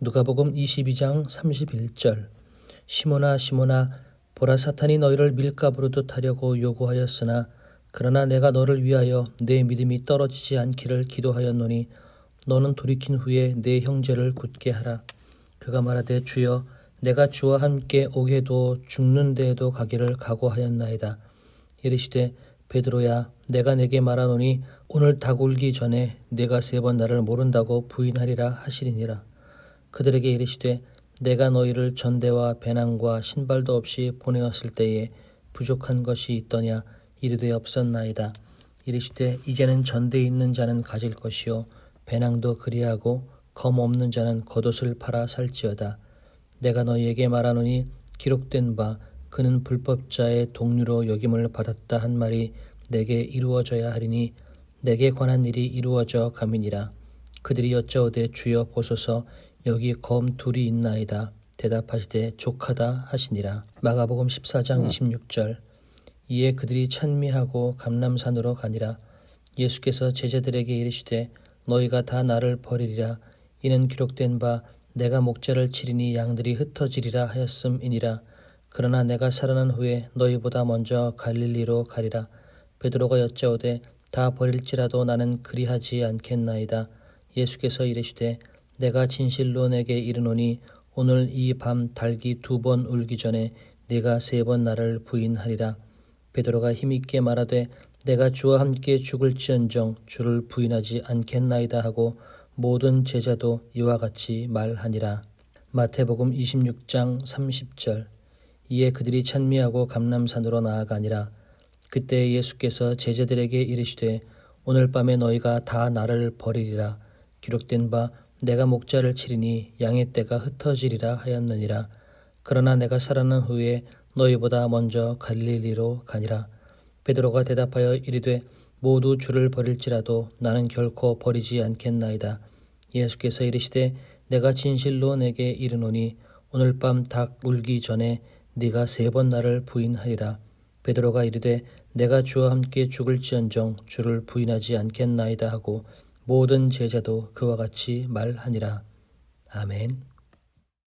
누가복음 22장 31절. 시모나 시모나 보라 사탄이 너희를 밀가부르듯 하려고 요구하였으나 그러나 내가 너를 위하여 내 믿음이 떨어지지 않기를 기도하였노니 너는 돌이킨 후에 내 형제를 굳게 하라. 그가 말하되 주여 내가 주와 함께 오게도 죽는 데에도 가기를 각오하였나이다. 이르시되 베드로야 내가 내게 말하노니 오늘 닭 울기 전에 내가 세 번 나를 모른다고 부인하리라 하시리니라 그들에게 이르시되 내가 너희를 전대와 배낭과 신발도 없이 보내었을 때에 부족한 것이 있더냐? 이르되 없었나이다. 이르시되 이제는 전대에 있는 자는 가질 것이요 배낭도 그리하고 검 없는 자는 겉옷을 팔아 살지어다. 내가 너희에게 말하노니 기록된 바 그는 불법자의 동류로 여김을 받았다 한 말이 내게 이루어져야 하리니 내게 관한 일이 이루어져 가미니라. 그들이 여짜오되 주여 보소서 여기 검 둘이 있나이다. 대답하시되 족하다 하시니라. 마가복음 14장 26절. 이에 그들이 찬미하고 감람산으로 가니라. 예수께서 제자들에게 이르시되 너희가 다 나를 버리리라. 이는 기록된 바 내가 목자를 치리니 양들이 흩어지리라 하였음이니라. 그러나 내가 살아난 후에 너희보다 먼저 갈릴리로 가리라. 베드로가 여짜오되 다 버릴지라도 나는 그리하지 않겠나이다. 예수께서 이르시되 내가 진실로 내게 이르노니 오늘 이밤 닭이 두번 울기 전에 네가 세 번 나를 부인하리라. 베드로가 힘있게 말하되 내가 주와 함께 죽을지언정 주를 부인하지 않겠나이다 하고 모든 제자도 이와 같이 말하니라. 마태복음 26장 30절. 이에 그들이 찬미하고 감람산으로 나아가니라. 그때 예수께서 제자들에게 이르시되 오늘 밤에 너희가 다 나를 버리리라. 기록된 바 내가 목자를 치리니 양의 떼가 흩어지리라 하였느니라. 그러나 내가 살아난 후에 너희보다 먼저 갈릴리로 가니라. 베드로가 대답하여 이르되 모두 주를 버릴지라도 나는 결코 버리지 않겠나이다. 예수께서 이르시되 내가 진실로 내게 이르노니 오늘 밤 닭 울기 전에 네가 세 번 나를 부인하리라. 베드로가 이르되 내가 주와 함께 죽을지언정 주를 부인하지 않겠나이다 하고 모든 제자도 그와 같이 말하니라. 아멘